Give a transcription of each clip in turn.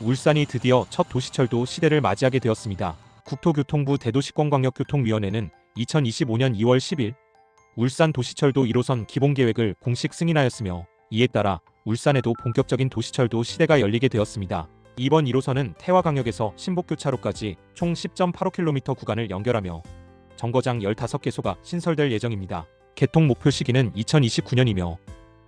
울산이 드디어 첫 도시철도 시대를 맞이하게 되었습니다. 국토교통부 대도시권광역교통위원회는 2025년 2월 10일 울산 도시철도 1호선 기본계획을 공식 승인하였으며 이에 따라 울산에도 본격적인 도시철도 시대가 열리게 되었습니다. 이번 1호선은 태화강역에서 신복교차로까지 총 10.85km 구간을 연결하며 정거장 15개소가 신설될 예정입니다. 개통 목표 시기는 2029년이며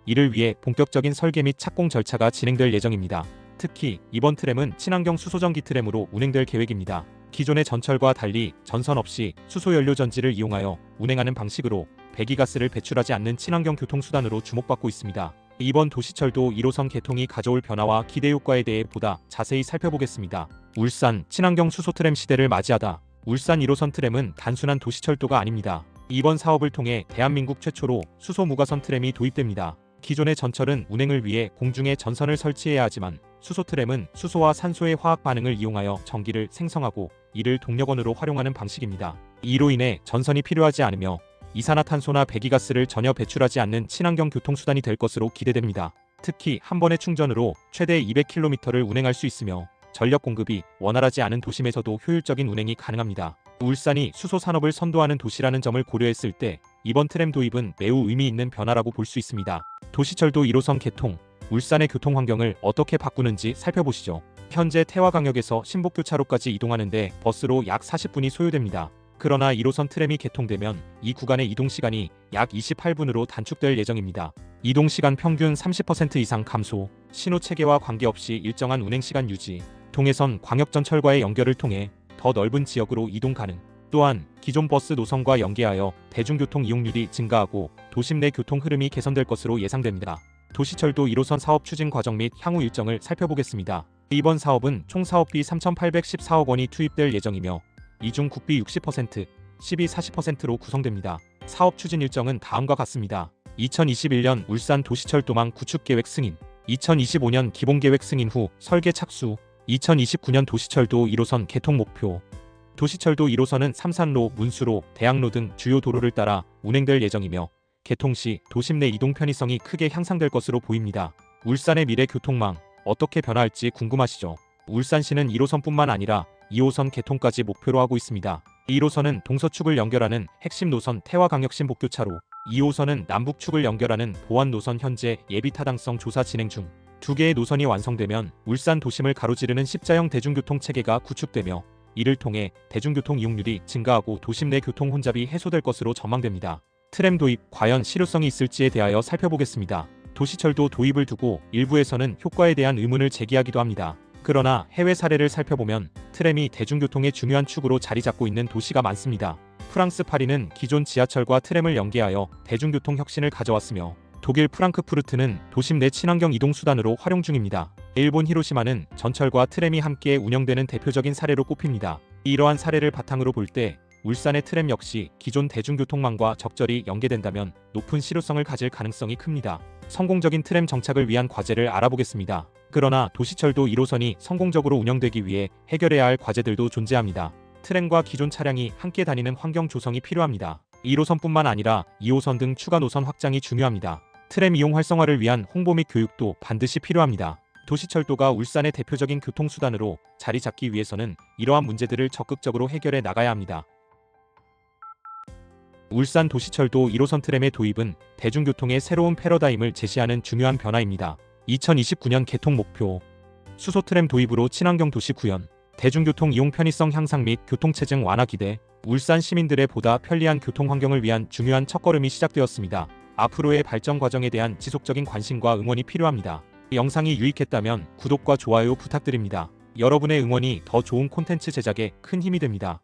이를 위해 본격적인 설계 및 착공 절차가 진행될 예정입니다. 특히 이번 트램은 친환경 수소전기 트램으로 운행될 계획입니다. 기존의 전철과 달리 전선 없이 수소 연료 전지를 이용하여 운행하는 방식으로 배기가스를 배출하지 않는 친환경 교통수단으로 주목받고 있습니다. 이번 도시철도 1호선 개통이 가져올 변화와 기대 효과에 대해 보다 자세히 살펴보겠습니다. 울산 친환경 수소 트램 시대를 맞이하다. 울산 1호선 트램은 단순한 도시철도가 아닙니다. 이번 사업을 통해 대한민국 최초로 수소 무가선 트램이 도입됩니다. 기존의 전철은 운행을 위해 공중에 전선을 설치해야 하지만 수소 트램은 수소와 산소의 화학 반응을 이용하여 전기를 생성하고 이를 동력원으로 활용하는 방식입니다. 이로 인해 전선이 필요하지 않으며 이산화탄소나 배기가스를 전혀 배출하지 않는 친환경 교통수단이 될 것으로 기대됩니다. 특히 한 번의 충전으로 최대 200km를 운행할 수 있으며 전력 공급이 원활하지 않은 도심에서도 효율적인 운행이 가능합니다. 울산이 수소 산업을 선도하는 도시라는 점을 고려했을 때 이번 트램 도입은 매우 의미 있는 변화라고 볼 수 있습니다. 도시철도 1호선 개통, 울산의 교통 환경을 어떻게 바꾸는지 살펴보시죠. 현재 태화강역에서 신복교차로까지 이동하는데 버스로 약 40분이 소요됩니다. 그러나 1호선 트램이 개통되면 이 구간의 이동 시간이 약 28분으로 단축될 예정입니다. 이동 시간 평균 30% 이상 감소, 신호 체계와 관계없이 일정한 운행 시간 유지, 동해선 광역전철과의 연결을 통해 더 넓은 지역으로 이동 가능. 또한 기존 버스 노선과 연계하여 대중교통 이용률이 증가하고 도심 내 교통 흐름이 개선될 것으로 예상됩니다. 도시철도 1호선 사업 추진 과정 및 향후 일정을 살펴보겠습니다. 이번 사업은 총 사업비 3,814억 원이 투입될 예정이며 이중 국비 60%, 시비 40%로 구성됩니다. 사업 추진 일정은 다음과 같습니다. 2021년 울산 도시철도망 구축 계획 승인, 2025년 기본 계획 승인 후 설계 착수, 2029년 도시철도 1호선 개통 목표. 도시철도 1호선은 삼산로, 문수로, 대학로 등 주요 도로를 따라 운행될 예정이며 개통 시 도심 내 이동 편의성이 크게 향상될 것으로 보입니다. 울산의 미래 교통망 어떻게 변화할지 궁금하시죠? 울산시는 1호선뿐만 아니라 2호선 개통까지 목표로 하고 있습니다. 1호선은 동서축을 연결하는 핵심 노선 태화강역신 복교차로, 2호선은 남북축을 연결하는 보안 노선 현재 예비 타당성 조사 진행 중. 두 개의 노선이 완성되면 울산 도심을 가로지르는 십자형 대중교통 체계가 구축되며 이를 통해 대중교통 이용률이 증가하고 도심 내 교통 혼잡이 해소될 것으로 전망됩니다. 트램 도입 과연 실효성이 있을지에 대하여 살펴보겠습니다. 도시철도 도입을 두고 일부에서는 효과에 대한 의문을 제기하기도 합니다. 그러나 해외 사례를 살펴보면 트램이 대중교통의 중요한 축으로 자리 잡고 있는 도시가 많습니다. 프랑스 파리는 기존 지하철과 트램을 연계하여 대중교통 혁신을 가져왔으며 독일 프랑크푸르트는 도심 내 친환경 이동 수단으로 활용 중입니다. 일본 히로시마는 전철과 트램이 함께 운영되는 대표적인 사례로 꼽힙니다. 이러한 사례를 바탕으로 볼 때 울산의 트램 역시 기존 대중교통망과 적절히 연계된다면 높은 실효성을 가질 가능성이 큽니다. 성공적인 트램 정착을 위한 과제를 알아보겠습니다. 그러나 도시철도 1호선이 성공적으로 운영되기 위해 해결해야 할 과제들도 존재합니다. 트램과 기존 차량이 함께 다니는 환경 조성이 필요합니다. 1호선뿐만 아니라 2호선 등 추가 노선 확장이 중요합니다. 트램 이용 활성화를 위한 홍보 및 교육도 반드시 필요합니다. 도시철도가 울산의 대표적인 교통수단으로 자리 잡기 위해서는 이러한 문제들을 적극적으로 해결해 나가야 합니다. 울산 도시철도 1호선 트램의 도입은 대중교통의 새로운 패러다임을 제시하는 중요한 변화입니다. 2029년 개통 목표 수소 트램 도입으로 친환경 도시 구현 대중교통 이용 편의성 향상 및 교통체증 완화 기대 울산 시민들의 보다 편리한 교통 환경을 위한 중요한 첫걸음이 시작되었습니다. 앞으로의 발전 과정에 대한 지속적인 관심과 응원이 필요합니다. 영상이 유익했다면 구독과 좋아요 부탁드립니다. 여러분의 응원이 더 좋은 콘텐츠 제작에 큰 힘이 됩니다.